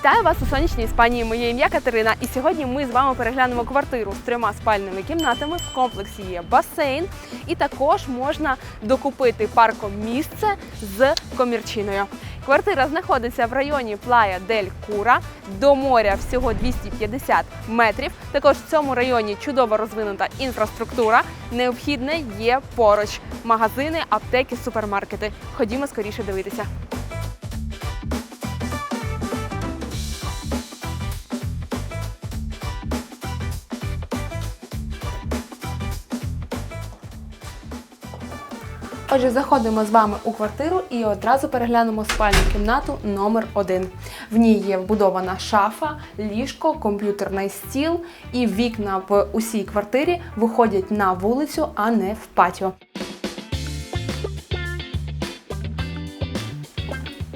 Вітаю вас у сонячній Іспанії. Моє ім'я Катерина. І сьогодні ми з вами переглянемо квартиру з трьома спальними кімнатами. В комплексі є басейн, і також можна докупити парком місце з комірчиною. Квартира знаходиться в районі Плая Дель Кура. До моря всього 250 метрів. Також в цьому районі чудово розвинута інфраструктура. Необхідне є поруч магазини, аптеки, супермаркети. Ходімо скоріше дивитися. Отже, заходимо з вами у квартиру і одразу переглянемо спальну кімнату номер 1 В ній є вбудована шафа, ліжко, комп'ютерний стіл, і вікна в усій квартирі виходять на вулицю, а не в патіо.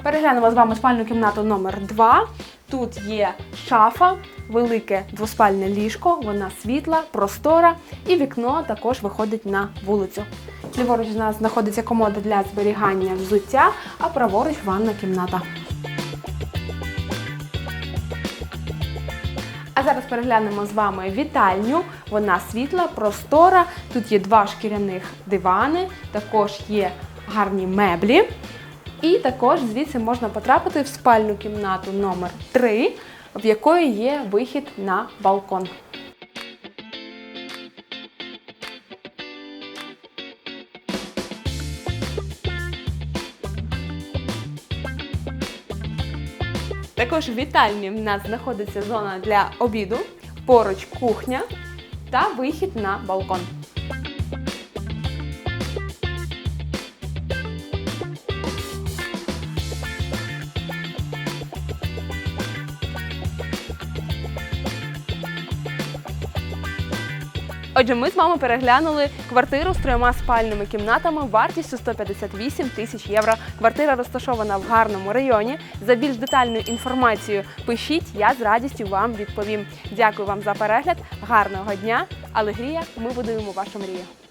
Переглянемо з вами спальну кімнату номер 2 Тут є шафа, велике двоспальне ліжко, вона світла, простора, і вікно також виходить на вулицю. Ліворуч у нас знаходиться комода для зберігання взуття, а праворуч ванна кімната. А зараз переглянемо з вами вітальню. Вона світла, простора. Тут є два шкіряних дивани, також є гарні меблі. І також звідси можна потрапити в спальну кімнату номер 3 в якої є вихід на балкон. Також в вітальні в нас знаходиться зона для обіду, поруч кухня та вихід на балкон. Отже, ми з вами переглянули квартиру з трьома спальними кімнатами вартістю 158 тисяч євро. Квартира розташована в гарному районі. За більш детальною інформацією пишіть, я з радістю вам відповім. Дякую вам за перегляд. Гарного дня! Алегрія! Ми будуємо вашу мрію.